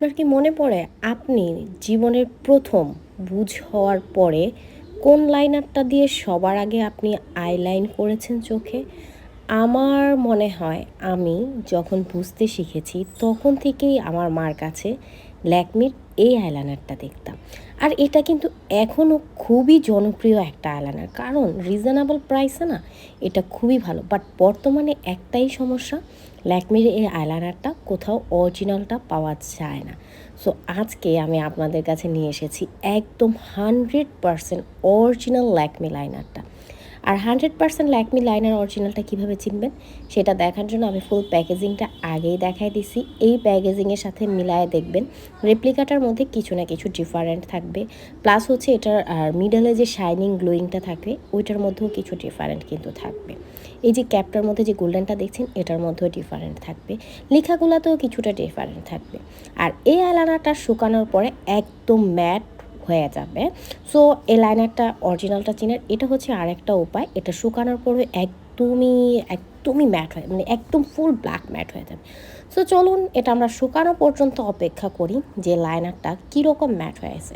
আপনার কি মনে পড়ে আপনি জীবনের প্রথম বুঝ হওয়ার পরে কোন লাইনারটা দিয়ে সবার আগে আপনি আইলাইন করেছেন চোখে? আমার মনে হয় আমি যখন বুঝতে শিখেছি তখন থেকেই আমার মার কাছে ল্যাকমির এই আইলাইনারটা দেখতাম। আর এটা কিন্তু এখনও খুবই জনপ্রিয় একটা আইলাইনার কারণ রিজনেবল প্রাইসে না এটা খুবই ভালো বাট বর্তমানে একটাই সমস্যা, ল্যাকমির এই আইলাইনারটা কোথাও অরিজিনালটা পাওয়া যায় না। সো আজকে আমি আপনাদের কাছে নিয়ে এসেছি একদম হান্ড্রেড পারসেন্ট অরিজিনাল ল্যাকমি লাইনারটা আর হান্ড্রেড পার্সেন্ট ল্যাকমি লাইনার অরিজিনালটা কীভাবে চিনবেন সেটা দেখার জন্য আমি ফুল প্যাকেজিংটা আগেই দেখাই দিছি। এই প্যাকেজিংয়ের সাথে মিলায়ে দেখবেন রেপ্লিকাটার মধ্যে কিছু না কিছু ডিফারেন্ট থাকবে। প্লাস হচ্ছে এটার, আর মিডলে যে শাইনিং গ্লোয়িংটা থাকবে, ওইটার মধ্যেও কিছু ডিফারেন্ট কিন্তু থাকবে। এই যে ক্যাপটার মধ্যে যে গোল্ডেনটা দেখছেন, এটার মধ্যেও ডিফারেন্ট থাকবে। লেখাগুলোতেও কিছুটা ডিফারেন্ট থাকবে। আর এই আলানাটা শুকানোর পরে একদম ম্যাট হয়ে যাবে। সো এই লাইনারটা অরিজিনালটা চেনার এটা হচ্ছে আরেকটা উপায়। এটা শুকানোর পরে একদমই একদমই ম্যাট হয় মানে একদম ফুল ব্ল্যাক ম্যাট হয়ে যাবে। সো চলুন এটা আমরা শুকানো পর্যন্ত অপেক্ষা করি যে লাইনারটা কীরকম ম্যাট হয়েছে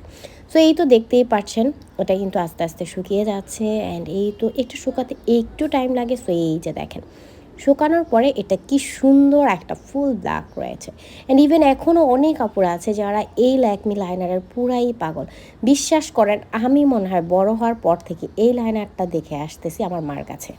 সো এই তো দেখতেই পাচ্ছেন, ওটা কিন্তু আস্তে আস্তে শুকিয়ে যাচ্ছে। অ্যান্ড এই তো, একটু শুকাতে একটু টাইম লাগে। সো এই যে দেখেন। শুকানোর পরে এটা কি সুন্দর একটা ফুল ব্ল্যাক রয়েছে। অ্যান্ড ইভেন এখনও অনেক কাপড় আছে যারা এই ল্যাকমি লাইনারের পুরাই পাগল। বিশ্বাস করেন, আমি মনে হয় বড় হওয়ার পর থেকে এই লাইনারটা দেখে আসতেছি আমার মার কাছে।